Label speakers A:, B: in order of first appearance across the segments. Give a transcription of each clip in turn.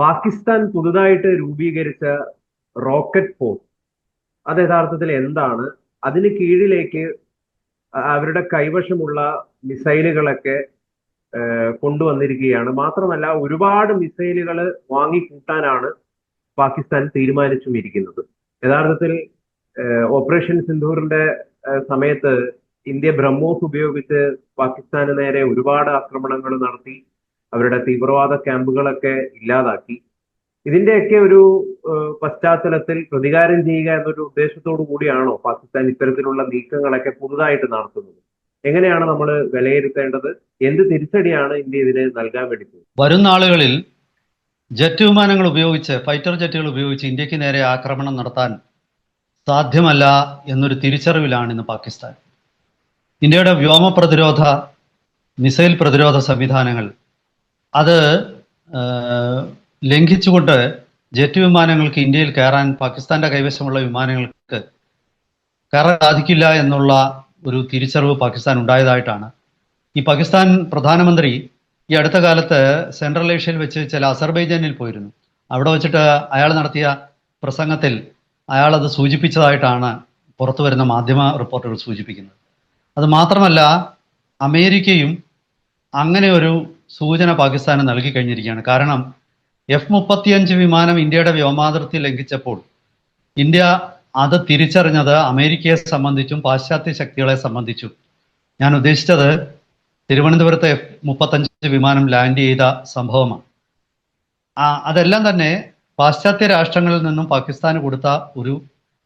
A: പാകിസ്ഥാൻ പുതുതായിട്ട് രൂപീകരിച്ച rocket force അത് യഥാർത്ഥത്തിൽ എന്താണ്? അതിന് കീഴിലേക്ക് അവരുടെ കൈവശമുള്ള മിസൈലുകളൊക്കെ കൊണ്ടുവന്നിരിക്കുകയാണ്. മാത്രമല്ല ഒരുപാട് മിസൈലുകൾ വാങ്ങിക്കൂട്ടാനാണ് പാകിസ്ഥാൻ തീരുമാനിച്ചും ഇരിക്കുന്നത്. യഥാർത്ഥത്തിൽ ഓപ്പറേഷൻ സിന്ധൂറിന്റെ സമയത്ത് ഇന്ത്യ ബ്രഹ്മോസ് ഉപയോഗിച്ച് പാകിസ്ഥാന് നേരെ ഒരുപാട് ആക്രമണങ്ങൾ നടത്തി. അവരുടെ തീവ്രവാദ ക്യാമ്പുകളൊക്കെ ഇല്ലാതാക്കി. ഇതിന്റെയൊക്കെ ഒരു പശ്ചാത്തലത്തിൽ പ്രതികാരം ചെയ്യുക എന്നൊരു ഉദ്ദേശത്തോടു കൂടിയാണോ പാകിസ്ഥാൻ ഇത്തരത്തിലുള്ള നീക്കങ്ങളൊക്കെ പുതുതായിട്ട് നടത്തുന്നത്? എങ്ങനെയാണ് നമ്മൾ വിലയിരുത്തേണ്ടത്? എന്ത് തിരിച്ചടിയാണ് ഇന്ത്യ ഇതിന് നൽകാൻ വേണ്ടി
B: വരും നാളുകളിൽ ജെറ്റ് വിമാനങ്ങൾ ഉപയോഗിച്ച് ഫൈറ്റർ ജെറ്റുകൾ ഉപയോഗിച്ച് ഇന്ത്യയ്ക്ക് നേരെ ആക്രമണം നടത്താൻ സാധ്യമല്ല എന്നൊരു തിരിച്ചറിവിലാണ് ഇന്ന് പാകിസ്ഥാൻ. ഇന്ത്യയുടെ വ്യോമ പ്രതിരോധ മിസൈൽ പ്രതിരോധ സംവിധാനങ്ങൾ അത് ലംഘിച്ചുകൊണ്ട് ജെറ്റ് വിമാനങ്ങൾക്ക് ഇന്ത്യയിൽ കയറാൻ പാകിസ്ഥാന്റെ കൈവശമുള്ള വിമാനങ്ങൾക്ക് കയറാൻ സാധിക്കില്ല എന്നുള്ള ഒരു തിരിച്ചറിവ് പാകിസ്ഥാൻ ഉണ്ടായതായിട്ടാണ്. ഈ പാകിസ്ഥാൻ പ്രധാനമന്ത്രി ഈ അടുത്ത കാലത്ത് സെൻട്രൽ ഏഷ്യയിൽ വെച്ച് ചില അസർബൈജാനിൽ പോയിരുന്നു. അവിടെ വെച്ചിട്ട് അയാൾ നടത്തിയ പ്രസംഗത്തിൽ അയാൾ അത് സൂചിപ്പിച്ചതായിട്ടാണ് പുറത്തു വരുന്ന മാധ്യമ റിപ്പോർട്ടുകൾ സൂചിപ്പിക്കുന്നത്. അത് മാത്രമല്ല അമേരിക്കയും അങ്ങനെ ഒരു സൂചന പാകിസ്ഥാന് നൽകി കഴിഞ്ഞിരിക്കുകയാണ്. കാരണം എഫ് മുപ്പത്തിയഞ്ച് വിമാനം ഇന്ത്യയുടെ വ്യോമാതിർത്തി ലംഘിച്ചപ്പോൾ ഇന്ത്യ അത് തിരിച്ചറിഞ്ഞത് അമേരിക്കയെ സംബന്ധിച്ചും പാശ്ചാത്യ ശക്തികളെ സംബന്ധിച്ചും. ഞാൻ ഉദ്ദേശിച്ചത് തിരുവനന്തപുരത്തെ എഫ് മുപ്പത്തഞ്ച് വിമാനം ലാൻഡ് ചെയ്ത സംഭവമാണ്. ആ അതെല്ലാം തന്നെ പാശ്ചാത്യ രാഷ്ട്രങ്ങളിൽ നിന്നും പാകിസ്ഥാന് കൊടുത്ത ഒരു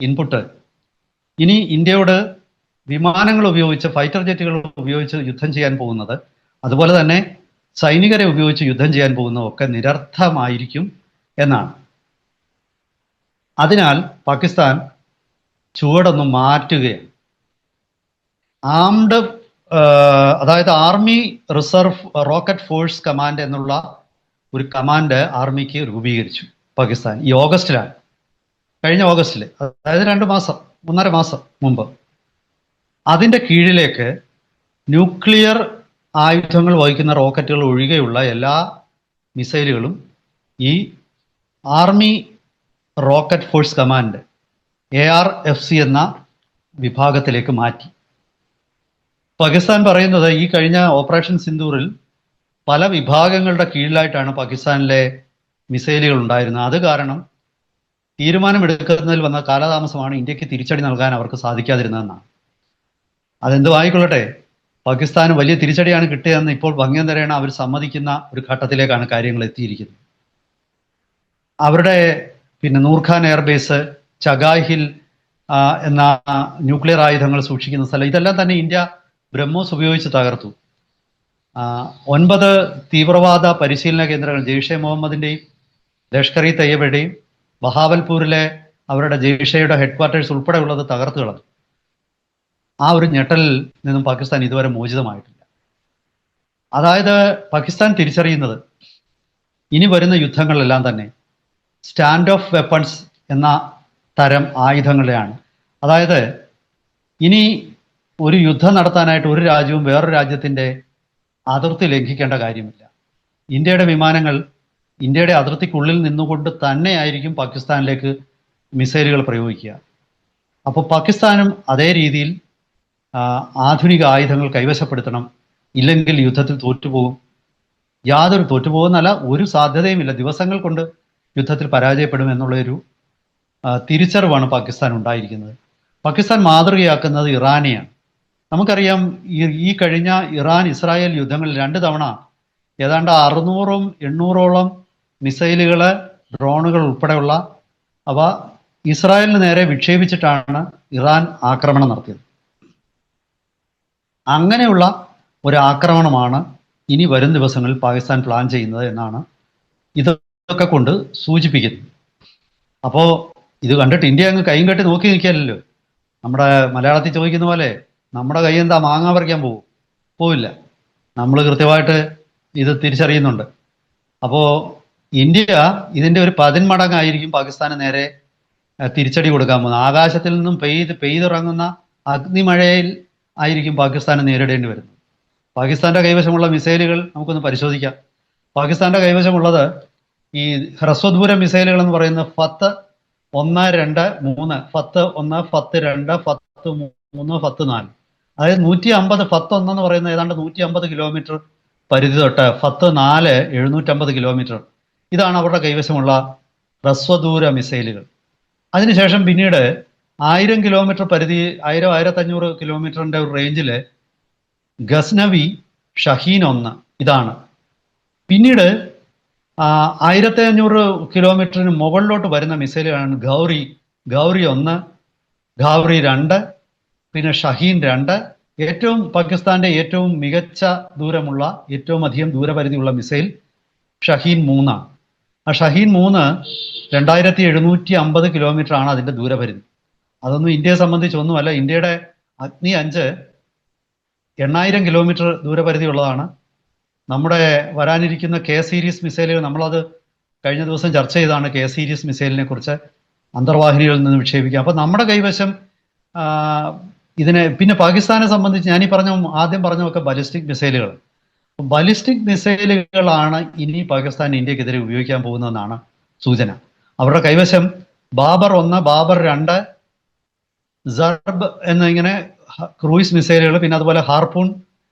B: ഇൻപുട്ട്. ഇനി ഇന്ത്യയോട് വിമാനങ്ങൾ ഉപയോഗിച്ച് ഫൈറ്റർ ജെറ്റുകൾ ഉപയോഗിച്ച് യുദ്ധം ചെയ്യാൻ പോകുന്നത് അതുപോലെ തന്നെ സൈനികരെ ഉപയോഗിച്ച് യുദ്ധം ചെയ്യാൻ പോകുന്നതൊക്കെ നിരർത്ഥമായിരിക്കും എന്നാണ്. അതിനാൽ പാകിസ്ഥാൻ ചുവടൊന്ന് മാറ്റുകയാണ്. ആംഡ് അതായത് army reserve rocket force command എന്നുള്ള ഒരു കമാൻഡ് ആർമിക്ക് രൂപീകരിച്ചു പാകിസ്ഥാൻ ഈ ഓഗസ്റ്റിലാണ്. കഴിഞ്ഞ ഓഗസ്റ്റിൽ അതായത് രണ്ട് മാസം ഒന്നര മാസം മുമ്പ്. അതിന്റെ കീഴിലേക്ക് ന്യൂക്ലിയർ ആയുധങ്ങൾ വഹിക്കുന്ന റോക്കറ്റുകൾ ഒഴികെയുള്ള എല്ലാ മിസൈലുകളും ഈ army rocket force command A R F C എന്ന വിഭാഗത്തിലേക്ക് മാറ്റി. പാകിസ്ഥാൻ പറയുന്നത് ഈ കഴിഞ്ഞ ഓപ്പറേഷൻ സിന്ദൂറിൽ പല വിഭാഗങ്ങളുടെ കീഴിലായിട്ടാണ് പാകിസ്ഥാനിലെ മിസൈലുകൾ ഉണ്ടായിരുന്നത്. അത് കാരണം തീരുമാനമെടുക്കുന്നതിൽ വന്ന കാലതാമസമാണ് ഇന്ത്യയ്ക്ക് തിരിച്ചടി നൽകാൻ അവർക്ക് സാധിക്കാതിരുന്നതെന്നാണ്. അതെന്തും ആയിക്കൊള്ളട്ടെ. പാകിസ്ഥാന് വലിയ തിരിച്ചടിയാണ് കിട്ടിയതെന്ന് ഇപ്പോൾ ഭംഗ്യം തരേണ അവർ സമ്മതിക്കുന്ന ഒരു ഘട്ടത്തിലേക്കാണ് കാര്യങ്ങൾ എത്തിയിരിക്കുന്നത്. അവരുടെ പിന്നെ നൂർഖാൻ എയർബേസ് ചഗായ് എന്ന ന്യൂക്ലിയർ ആയുധങ്ങൾ സൂക്ഷിക്കുന്ന സ്ഥലം ഇതെല്ലാം തന്നെ ഇന്ത്യ ബ്രഹ്മോസ് ഉപയോഗിച്ച് തകർത്തു. ഒൻപത് തീവ്രവാദ പരിശീലന കേന്ദ്രങ്ങൾ ജെയ്ഷെ മുഹമ്മദിന്റെയും ലഷ്കർ ഇ തയ്യബയുടെയും ബഹാവൽപൂരിലെ അവരുടെ ജെയ്ഷയുടെ ഹെഡ് ക്വാർട്ടേഴ്സ് ഉൾപ്പെടെയുള്ളത് തകർത്തു കളഞ്ഞു. ആ ഒരു ഞെട്ടലിൽ നിന്നും പാകിസ്ഥാൻ ഇതുവരെ മോചിതമായിട്ടില്ല. അതായത് പാകിസ്ഥാൻ തിരിച്ചറിയുന്നത് ഇനി വരുന്ന യുദ്ധങ്ങളിലെല്ലാം തന്നെ സ്റ്റാൻഡ് ഓഫ് വെപ്പൺസ് എന്ന തരം ആയുധങ്ങളെയാണ്. അതായത് ഇനി ഒരു യുദ്ധം നടത്താനായിട്ട് ഒരു രാജ്യവും വേറൊരു രാജ്യത്തിന്റെ അതിർത്തി ലംഘിക്കേണ്ട കാര്യമില്ല. ഇന്ത്യയുടെ വിമാനങ്ങൾ ഇന്ത്യയുടെ അതിർത്തിക്കുള്ളിൽ നിന്നുകൊണ്ട് തന്നെയായിരിക്കും പാകിസ്ഥാനിലേക്ക് മിസൈലുകൾ പ്രയോഗിക്കുക. അപ്പോൾ പാകിസ്ഥാനും അതേ രീതിയിൽ ആധുനിക ആയുധങ്ങൾ കൈവശപ്പെടുത്തണം. ഇല്ലെങ്കിൽ യുദ്ധത്തിൽ തോറ്റുപോകും. യാതൊരു തോറ്റുപോകുന്നല്ല ഒരു സാധ്യതയുമില്ല. ദിവസങ്ങൾ കൊണ്ട് യുദ്ധത്തിൽ പരാജയപ്പെടും എന്നുള്ള ഒരു തിരിച്ചറിവാണ് പാകിസ്ഥാൻ ഉണ്ടായിരിക്കുന്നത്. പാകിസ്ഥാൻ മാതൃകയാക്കുന്നത് ഇറാനെയാണ്. നമുക്കറിയാം ഈ കഴിഞ്ഞ ഇറാൻ ഇസ്രായേൽ യുദ്ധങ്ങളിൽ രണ്ട് തവണ ഏതാണ്ട് അറുന്നൂറും എണ്ണൂറോളം മിസൈലുകൾ ഡ്രോണുകൾ ഉൾപ്പെടെയുള്ള അവ ഇസ്രായേലിന് നേരെ വിക്ഷേപിച്ചിട്ടാണ് ഇറാൻ ആക്രമണം നടത്തിയത്. അങ്ങനെയുള്ള ഒരു ആക്രമണമാണ് ഇനി വരും ദിവസങ്ങളിൽ പാകിസ്ഥാൻ പ്ലാൻ ചെയ്യുന്നത് എന്നാണ് ഇതൊക്കെ കൊണ്ട് സൂചിപ്പിക്കുന്നത്. അപ്പോൾ ഇത് കണ്ടിട്ട് ഇന്ത്യ അങ്ങ് കൈയും കെട്ടി നോക്കി നിൽക്കാനല്ലോ നമ്മുടെ മലയാളത്തിൽ ചോദിക്കുന്ന പോലെ നമ്മുടെ കൈ എന്താ മാങ്ങ പറിക്കാൻ പോകും പോവില്ല. നമ്മൾ കൃത്യമായിട്ട് ഇത് തിരിച്ചറിയുന്നുണ്ട്. അപ്പോൾ ഇന്ത്യ ഇതിന്റെ ഒരു പതിന്മടങ്ങായിരിക്കും പാകിസ്ഥാന് നേരെ തിരിച്ചടി കൊടുക്കാൻ പോകുന്നത്. ആകാശത്തിൽ നിന്നും പെയ്ത് പെയ്തിറങ്ങുന്ന അഗ്നിമഴയിൽ ആയിരിക്കും പാകിസ്ഥാനെ നേരിടേണ്ടി വരുന്നത്. പാകിസ്ഥാന്റെ കൈവശമുള്ള മിസൈലുകൾ നമുക്കൊന്ന് പരിശോധിക്കാം. പാകിസ്ഥാന്റെ കൈവശമുള്ളത് ഈ ഹ്രസ്വദൂര മിസൈലുകൾ എന്ന് പറയുന്നത് ഫത്ത് ഒന്ന് രണ്ട് മൂന്ന് ഫത്ത് ഒന്ന് ഫത്ത് രണ്ട് ഫത്ത് മൂന്ന് ഫത്ത് നാല്. അതായത് നൂറ്റി അമ്പത് ഫത്ത് ഒന്ന് എന്ന് പറയുന്നത് ഏതാണ്ട് നൂറ്റി അമ്പത് കിലോമീറ്റർ പരിധി തൊട്ട് ഫത്ത് നാല് എഴുന്നൂറ്റമ്പത് കിലോമീറ്റർ. ഇതാണ് അവരുടെ കൈവശമുള്ള ഹ്രസ്വദൂര മിസൈലുകൾ. അതിനുശേഷം പിന്നീട് ആയിരം കിലോമീറ്റർ പരിധി ആയിരം ആയിരത്തഞ്ഞൂറ് കിലോമീറ്ററിന്റെ ഒരു റേഞ്ചിൽ ഗസ്നവി ഷഹീൻ ഒന്ന് ഇതാണ്. പിന്നീട് ആയിരത്തി അഞ്ഞൂറ് കിലോമീറ്ററിന് മുകളിലോട്ട് വരുന്ന മിസൈലുകളാണ് ഗൗറി ഗൗറി ഒന്ന് ഗൗറി രണ്ട് പിന്നെ ഷഹീൻ രണ്ട്. ഏറ്റവും പാകിസ്ഥാന്റെ ഏറ്റവും മികച്ച ദൂരമുള്ള ഏറ്റവും അധികം ദൂരപരിധിയുള്ള മിസൈൽ ഷഹീൻ മൂന്നാണ്. ആ ഷഹീൻ മൂന്ന് രണ്ടായിരത്തി എഴുന്നൂറ്റി അമ്പത് കിലോമീറ്റർ ആണ് അതിന്റെ ദൂരപരിധി. അതൊന്നും ഇന്ത്യയെ സംബന്ധിച്ചൊന്നുമല്ല ഇന്ത്യയുടെ അഗ്നി അഞ്ച് എണ്ണായിരം കിലോമീറ്റർ ദൂരപരിധി ഉള്ളതാണ്. നമ്മുടെ വരാനിരിക്കുന്ന കെ സീരീസ് മിസൈലുകൾ നമ്മളത് കഴിഞ്ഞ ദിവസം ചർച്ച ചെയ്താണ് കെ സീരീസ് മിസൈലിനെ കുറിച്ച്. അന്തർവാഹിനികളിൽ നിന്ന് വിക്ഷേപിക്കുക അപ്പൊ നമ്മുടെ കൈവശം ഇതിനെ പിന്നെ പാകിസ്ഥാനെ സംബന്ധിച്ച് ഞാൻ പറഞ്ഞ ആദ്യം പറഞ്ഞൊക്കെ ബലിസ്റ്റിക് മിസൈലുകൾ ബലിസ്റ്റിക് മിസൈലുകളാണ് ഇനി പാകിസ്ഥാൻ ഇന്ത്യക്കെതിരെ ഉപയോഗിക്കാൻ പോകുന്നതെന്നാണ് സൂചന. അവരുടെ കൈവശം ബാബർ ഒന്ന് ബാബർ രണ്ട് സർബ് എന്നിങ്ങനെ ക്രൂയിസ് മിസൈലുകൾ പിന്നെ അതുപോലെ ഹാർപൂൺ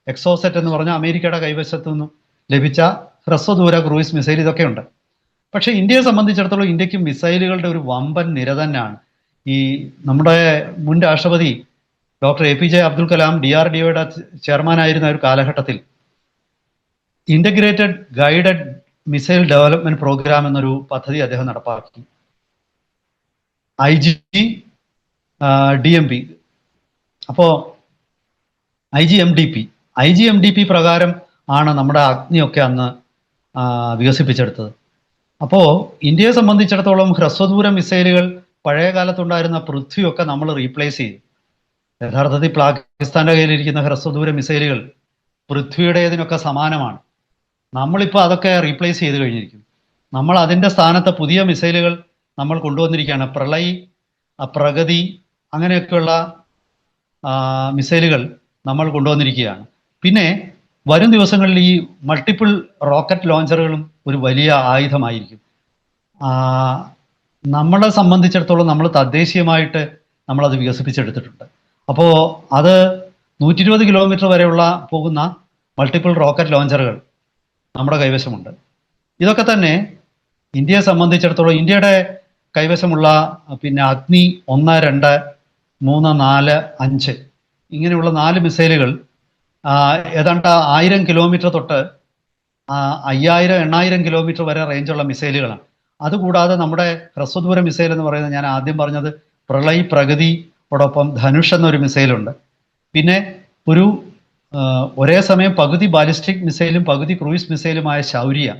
B: എക്സോസെറ്റ് എന്ന് പറഞ്ഞ അമേരിക്കയുടെ കൈവശത്തു നിന്നും ലഭിച്ച ഹ്രസ്വദൂര ക്രൂയിസ് മിസൈൽ ഇതൊക്കെ ഉണ്ട് പക്ഷെ ഇന്ത്യയെ സംബന്ധിച്ചിടത്തോളം ഇന്ത്യയ്ക്ക് മിസൈലുകളുടെ ഒരു വമ്പൻ നിര തന്നെയാണ്. ഈ നമ്മുടെ മുൻ രാഷ്ട്രപതി doctor A P J Abdul Kalam D R D ഒയുടെ ചെയർമാൻ ആയിരുന്ന ഒരു കാലഘട്ടത്തിൽ integrated guided missile development programme എന്നൊരു പദ്ധതി അദ്ദേഹം നടപ്പാക്കി. I G D M P അപ്പോ I G M D P I G M D P പ്രകാരം ആണ് നമ്മുടെ അഗ്നിയൊക്കെ അന്ന് വികസിപ്പിച്ചെടുത്തത്. അപ്പോ ഇന്ത്യയെ സംബന്ധിച്ചിടത്തോളം ഹ്രസ്വദൂര മിസൈലുകൾ പഴയ കാലത്തുണ്ടായിരുന്ന പൃഥ്വിയൊക്കെ നമ്മൾ റീപ്ലേസ് ചെയ്തു. യഥാർത്ഥത്തിൽ പാകിസ്ഥാന്റെ കയ്യിലിരിക്കുന്ന ഹ്രസ്വദൂര മിസൈലുകൾ പൃഥ്വിയുടേതിനൊക്കെ സമാനമാണ്. നമ്മളിപ്പോൾ അതൊക്കെ റീപ്ലേസ് ചെയ്ത് കഴിഞ്ഞിരിക്കും. നമ്മൾ അതിന്റെ സ്ഥാനത്ത് പുതിയ മിസൈലുകൾ നമ്മൾ കൊണ്ടുവന്നിരിക്കുകയാണ്. പ്രളയി പ്രഗതി അങ്ങനെയൊക്കെയുള്ള മിസൈലുകൾ നമ്മൾ കൊണ്ടുവന്നിരിക്കുകയാണ്. പിന്നെ വരും ദിവസങ്ങളിൽ ഈ മൾട്ടിപ്പിൾ റോക്കറ്റ് ലോഞ്ചറുകളും ഒരു വലിയ ആയുധമായിരിക്കും. നമ്മളെ സംബന്ധിച്ചിടത്തോളം നമ്മൾ തദ്ദേശീയമായിട്ട് നമ്മളത് വികസിപ്പിച്ചെടുത്തിട്ടുണ്ട്. അപ്പോൾ അത് നൂറ്റി ഇരുപത് കിലോമീറ്റർ വരെയുള്ള പോകുന്ന മൾട്ടിപ്പിൾ റോക്കറ്റ് ലോഞ്ചറുകൾ നമ്മുടെ കൈവശമുണ്ട്. ഇതൊക്കെ തന്നെ ഇന്ത്യയെ സംബന്ധിച്ചിടത്തോളം ഇന്ത്യയുടെ കൈവശമുള്ള പിന്നെ അഗ്നി ഒന്ന് രണ്ട് മൂന്ന് നാല് അഞ്ച്. ഇങ്ങനെയുള്ള നാല് മിസൈലുകൾ ഏതാണ്ട് ആയിരം കിലോമീറ്റർ തൊട്ട് അയ്യായിരം എണ്ണായിരം കിലോമീറ്റർ വരെ റേഞ്ചുള്ള മിസൈലുകളാണ്. അതുകൂടാതെ നമ്മുടെ ഹ്രസ്വദൂര മിസൈൽ എന്ന് പറയുന്നത് ഞാൻ ആദ്യം പറഞ്ഞത് പ്രളയ് പ്രഗതിയോടൊപ്പം ധനുഷ് എന്നൊരു മിസൈലുണ്ട്. പിന്നെ ഒരു ഒരേ സമയം പകുതി ബാലിസ്റ്റിക് മിസൈലും പകുതി ക്രൂയിസ് മിസൈലുമായ ശൗര്യ.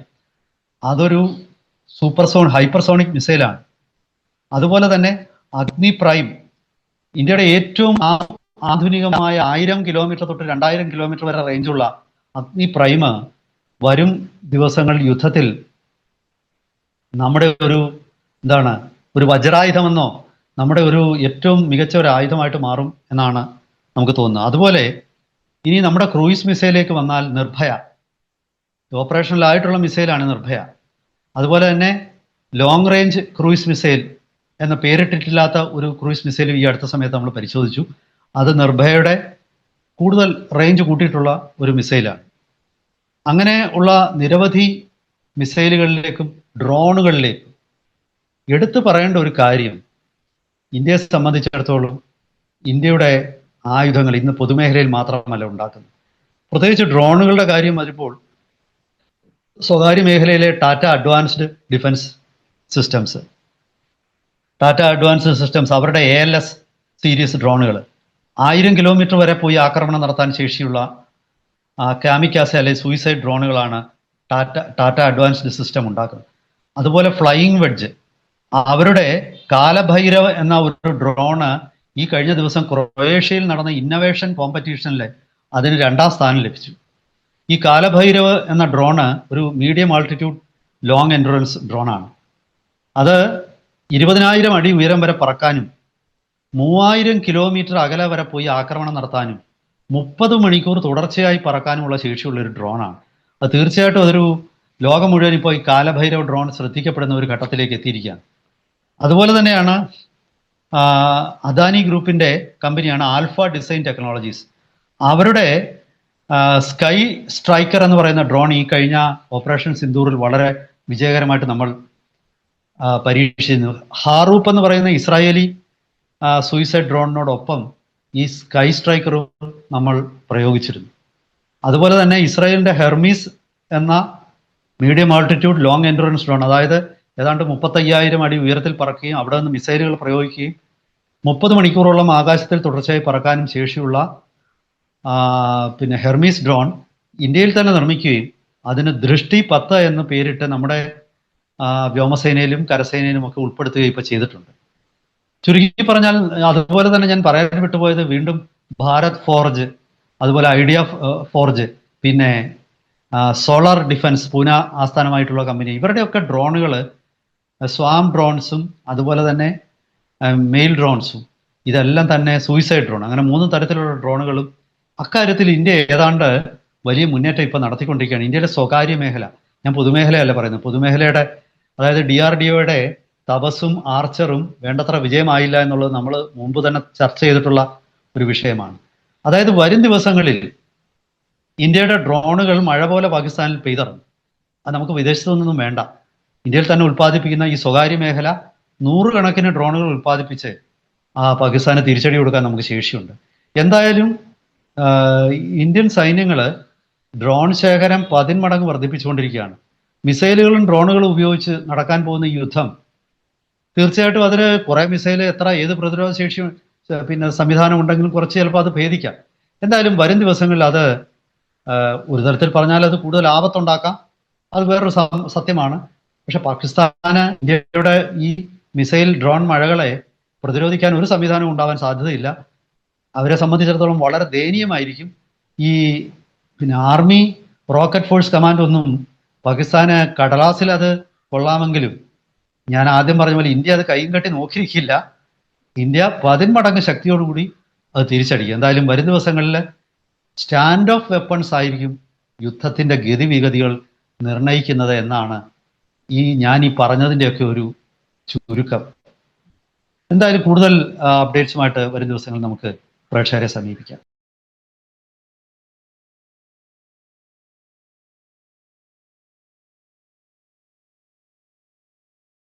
B: അതൊരു സൂപ്പർസോൺ ഹൈപ്പർസോണിക് മിസൈലാണ്. അതുപോലെ തന്നെ അഗ്നി പ്രൈം ഇന്ത്യയുടെ ഏറ്റവും ആധുനികമായ ആയിരം കിലോമീറ്റർ തൊട്ട് രണ്ടായിരം കിലോമീറ്റർ വരെ റേഞ്ചുള്ള അഗ്നി പ്രൈമ വരും ദിവസങ്ങളിൽ യുദ്ധത്തിൽ നമ്മുടെ ഒരു എന്താണ് ഒരു വജ്രായുധമെന്നോ നമ്മുടെ ഒരു ഏറ്റവും മികച്ച ഒരു ആയുധമായിട്ട് മാറും എന്നാണ് നമുക്ക് തോന്നുന്നത്. അതുപോലെ ഇനി നമ്മുടെ ക്രൂയിസ് മിസൈലേക്ക് വന്നാൽ നിർഭയ. ഓപ്പറേഷനിലായിട്ടുള്ള മിസൈലാണ് നിർഭയ. അതുപോലെ തന്നെ ലോങ് റേഞ്ച് ക്രൂയിസ് മിസൈൽ എന്ന പേരിട്ടിട്ടില്ലാത്ത ഒരു ക്രൂയിസ് മിസൈൽ ഈ അടുത്ത സമയത്ത് നമ്മൾ പരിശോധിച്ചു. അത് നിർഭയയുടെ കൂടുതൽ റേഞ്ച് കൂട്ടിയിട്ടുള്ള ഒരു മിസൈലാണ്. അങ്ങനെ ഉള്ള നിരവധി മിസൈലുകളിലേക്കും ഡ്രോണുകളിലേക്കും എടുത്തു പറയേണ്ട ഒരു കാര്യം ഇന്ത്യയെ സംബന്ധിച്ചിടത്തോളം ഇന്ത്യയുടെ ആയുധങ്ങൾ ഇന്ന് പൊതുമേഖലയിൽ മാത്രമല്ല ഉണ്ടാക്കുന്നത്. പ്രത്യേകിച്ച് ഡ്രോണുകളുടെ കാര്യം വരുമ്പോൾ സ്വകാര്യ മേഖലയിലെ Tata advanced defence systems Tata advanced systems അവരുടെ എ എൽ എസ് സീരീസ് ഡ്രോണുകൾ ആയിരം കിലോമീറ്റർ വരെ പോയി ആക്രമണം നടത്താൻ ശേഷിയുള്ള കാമിക്കാസ അല്ലെങ്കിൽ സൂയിസൈഡ് ഡ്രോണുകളാണ് ടാറ്റ ടാറ്റ അഡ്വാൻസ്ഡ് സിസ്റ്റം ഉണ്ടാക്കുന്നത്. അതുപോലെ ഫ്ലൈയിങ് വെഡ്ജ് അവരുടെ കാലഭൈരവ് എന്ന ഒരു ഡ്രോണ് ഈ കഴിഞ്ഞ ദിവസം ക്രൊയേഷ്യയിൽ നടന്ന ഇന്നവേഷൻ കോമ്പറ്റീഷനിൽ അതിന് രണ്ടാം സ്ഥാനം ലഭിച്ചു. ഈ കാലഭൈരവ് എന്ന ഡ്രോണ് ഒരു മീഡിയം ആൾട്ടിറ്റ്യൂഡ് ലോങ് എൻഡുറൻസ് ഡ്രോണാണ് അത് ഇരുപതിനായിരം അടി ഉയരം വരെ പറക്കാനും മൂവായിരം കിലോമീറ്റർ അകലെ വരെ പോയി ആക്രമണം നടത്താനും മുപ്പത് മണിക്കൂർ തുടർച്ചയായി പറക്കാനുമുള്ള ശേഷിയുള്ള ഒരു ഡ്രോണാണ്. അത് തീർച്ചയായിട്ടും അതൊരു ലോകം മുഴുവൻ ഇപ്പോൾ ഈ കാലഭൈരവ ഡ്രോൺ ശ്രദ്ധിക്കപ്പെടുന്ന ഒരു ഘട്ടത്തിലേക്ക് എത്തിയിരിക്കുകയാണ്. അതുപോലെ തന്നെയാണ് അദാനി ഗ്രൂപ്പിന്റെ കമ്പനിയാണ് ആൽഫ ഡിസൈൻ ടെക്നോളജീസ്. അവരുടെ സ്കൈ സ്ട്രൈക്കർ എന്ന് പറയുന്ന ഡ്രോൺ ഈ കഴിഞ്ഞ ഓപ്പറേഷൻ സിന്ദൂറിൽ വളരെ വിജയകരമായിട്ട് നമ്മൾ പരീക്ഷിച്ചിരുന്നു. ഹാറൂപ്പ് എന്ന് പറയുന്ന ഇസ്രായേലി സൂയിസൈഡ് ഡ്രോണിനോടൊപ്പം ഈ സ്കൈ സ്ട്രൈക്കറും നമ്മൾ പ്രയോഗിച്ചിരുന്നു. അതുപോലെ തന്നെ ഇസ്രായേലിന്റെ ഹെർമീസ് എന്ന medium altitude long endurance drone അതായത് ഏതാണ്ട് മുപ്പത്തയ്യായിരം അടി ഉയരത്തിൽ പറക്കുകയും അവിടെ നിന്ന് മിസൈലുകൾ പ്രയോഗിക്കുകയും മുപ്പത് മണിക്കൂറോളം ആകാശത്തിൽ തുടർച്ചയായി പറക്കാനും ശേഷിയുള്ള പിന്നെ ഹെർമീസ് ഡ്രോൺ ഇന്ത്യയിൽ തന്നെ നിർമ്മിക്കുകയും അതിന് ദൃഷ്ടി പത്ത് എന്ന് പേരിട്ട് നമ്മുടെ വ്യോമസേനയിലും കരസേനയിലും ഒക്കെ ഉൾപ്പെടുത്തുകയും ഇപ്പോൾ ചെയ്തിട്ടുണ്ട്. ചുരുക്കി പറഞ്ഞാൽ അതുപോലെ തന്നെ ഞാൻ പറയാൻ വിട്ടുപോയത് വീണ്ടും ഭാരത് ഫോർജ് അതുപോലെ ഐഡിയ ഫോർജ് പിന്നെ സോളാർ ഡിഫൻസ് പൂന ആസ്ഥാനമായിട്ടുള്ള കമ്പനി ഇവരുടെയൊക്കെ ഡ്രോണുകൾ സ്വാം ഡ്രോൺസും അതുപോലെ തന്നെ മെയിൽ ഡ്രോൺസും ഇതെല്ലാം തന്നെ സൂയിസൈഡ് ഡ്രോൺ അങ്ങനെ മൂന്ന് തരത്തിലുള്ള ഡ്രോണുകളും അക്കാര്യത്തിൽ ഇന്ത്യ ഏതാണ്ട് വലിയ മുന്നേറ്റം ഇപ്പോൾ നടത്തിക്കൊണ്ടിരിക്കുകയാണ്. ഇന്ത്യയുടെ സ്വകാര്യ മേഖല ഞാൻ പൊതുമേഖലയല്ല പറയുന്നത് പൊതുമേഖലയുടെ അതായത് ഡി ആർ ഡി ഒയുടെ തപസ്സും ആർച്ചറും വേണ്ടത്ര വിജയമായില്ല എന്നുള്ളത് നമ്മൾ മുമ്പ് തന്നെ ചർച്ച ചെയ്തിട്ടുള്ള ഒരു വിഷയമാണ്. അതായത് വരും ദിവസങ്ങളിൽ ഇന്ത്യയുടെ ഡ്രോണുകൾ മഴ പോലെ പാകിസ്ഥാനിൽ പെയ്തിറങ്ങും. അത് നമുക്ക് വിദേശത്തു നിന്നൊന്നും വേണ്ട. ഇന്ത്യയിൽ തന്നെ ഉൽപ്പാദിപ്പിക്കുന്ന ഈ സ്വകാര്യ മേഖല നൂറുകണക്കിന് ഡ്രോണുകൾ ഉൽപ്പാദിപ്പിച്ച് ആ പാകിസ്ഥാനെ തിരിച്ചടി കൊടുക്കാൻ നമുക്ക് ശേഷിയുണ്ട്. എന്തായാലും ഇന്ത്യൻ സൈന്യങ്ങൾ ഡ്രോൺ ശേഖരം പതിന്മടങ്ങ് വർദ്ധിപ്പിച്ചുകൊണ്ടിരിക്കുകയാണ്. മിസൈലുകളും ഡ്രോണുകളും ഉപയോഗിച്ച് നടക്കാൻ പോകുന്ന യുദ്ധം തീർച്ചയായിട്ടും അതിന് കുറേ മിസൈൽ എത്ര ഏത് പ്രതിരോധ ശേഷി പിന്നെ സംവിധാനം ഉണ്ടെങ്കിലും കുറച്ച് ചിലപ്പോൾ അത് ഭേദിക്കാം. എന്തായാലും വരും ദിവസങ്ങളിൽ അത് ഒരു തരത്തിൽ പറഞ്ഞാൽ അത് കൂടുതൽ ആപത്തുണ്ടാക്കാം. അത് വേറൊരു സത്യമാണ്. പക്ഷെ പാകിസ്ഥാന് ഇന്ത്യയുടെ ഈ മിസൈൽ ഡ്രോൺ മഴകളെ പ്രതിരോധിക്കാൻ ഒരു സംവിധാനവും ഉണ്ടാവാൻ സാധ്യതയില്ല. അവരെ സംബന്ധിച്ചിടത്തോളം വളരെ ദയനീയമായിരിക്കും. ഈ പിന്നെ ആർമി റോക്കറ്റ് ഫോഴ്സ് കമാൻഡ് ഒന്നും പാകിസ്ഥാന് കടലാസിൽ അത് കൊള്ളാമെങ്കിലും ഞാൻ ആദ്യം പറഞ്ഞ പോലെ ഇന്ത്യ അത് കൈയും കെട്ടി നോക്കിയിരിക്കില്ല. ഇന്ത്യ പതിന്മടങ്ങ് ശക്തിയോടുകൂടി അത് തിരിച്ചടിക്കും. എന്തായാലും വരും ദിവസങ്ങളിൽ സ്റ്റാൻഡ് ഓഫ് വെപ്പൺസ് ആയിരിക്കും യുദ്ധത്തിന്റെ ഗതിവിഗതികൾ നിർണയിക്കുന്നത് എന്നാണ് ഈ ഞാൻ ഈ പറഞ്ഞതിന്റെയൊക്കെ ഒരു ചുരുക്കം. എന്തായാലും കൂടുതൽ അപ്ഡേറ്റ്സുമായിട്ട് വരും ദിവസങ്ങളിൽ നമുക്ക് പ്രേക്ഷകരെ സമീപിക്കാം.